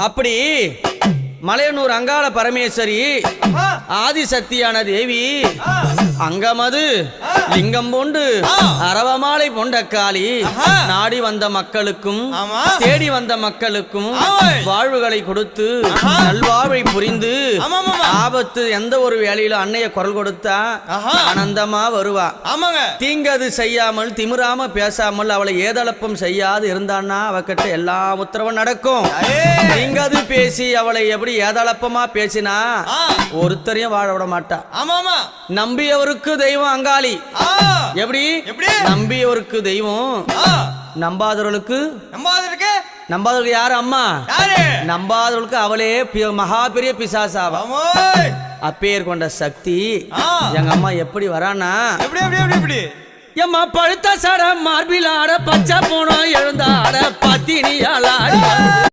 அப்படி மலையனூர் அங்காள பரமேஸ்வரி ஆதிசக்தியான தேவி அங்கமது லிங்கம் பூண்டு. அரவமாலை பொண்டக்காளி. நாடி வந்த மக்களுக்கும். தேடி வந்த மக்களுக்கும். வாழ்வுகளை கொடுத்து. நல்வாழ்வை புரிந்து. ஆபத்து எந்த ஒரு வேலையில அன்னைய குரல் கொடுத்தா. ஆனந்தமா வருவா ஆமாங்க தீங்கது செய்யாமல் திமிராம பேசாமல் அவளை ஏதளப்பம் செய்யாது இருந்தான்னா அவகிட்ட எல்லா உத்தரவும் நடக்கும். தீங்கது பேசி அவளை எப்படி ஏதளப்பமா பேசினா ஒருத்தரையும் வாழ விட மாட்டா ஆமாமா நம்பியவருக்கு தெய்வம் அங்காளி எப்படி? எப்படி? நம்பியவருக்கு தெய்வம். நம்பாதவர்களுக்கு? நம்பாதருக்கு நம்பாதவர்களுக்கு யாரு? அம்மா. நம்பாதவர்களுக்கு அவளே மகா பெரிய பிசாசாவா. அப்பேர் கொண்ட சக்தி. எங்க அம்மா எப்படி வரானா எப்படி எப்படி எப்படி எப்படி? எம்மா பழுத்த சட மார்பில் ஆட பச்சை போனோம் எழுந்தாட பத்தினியாளாடி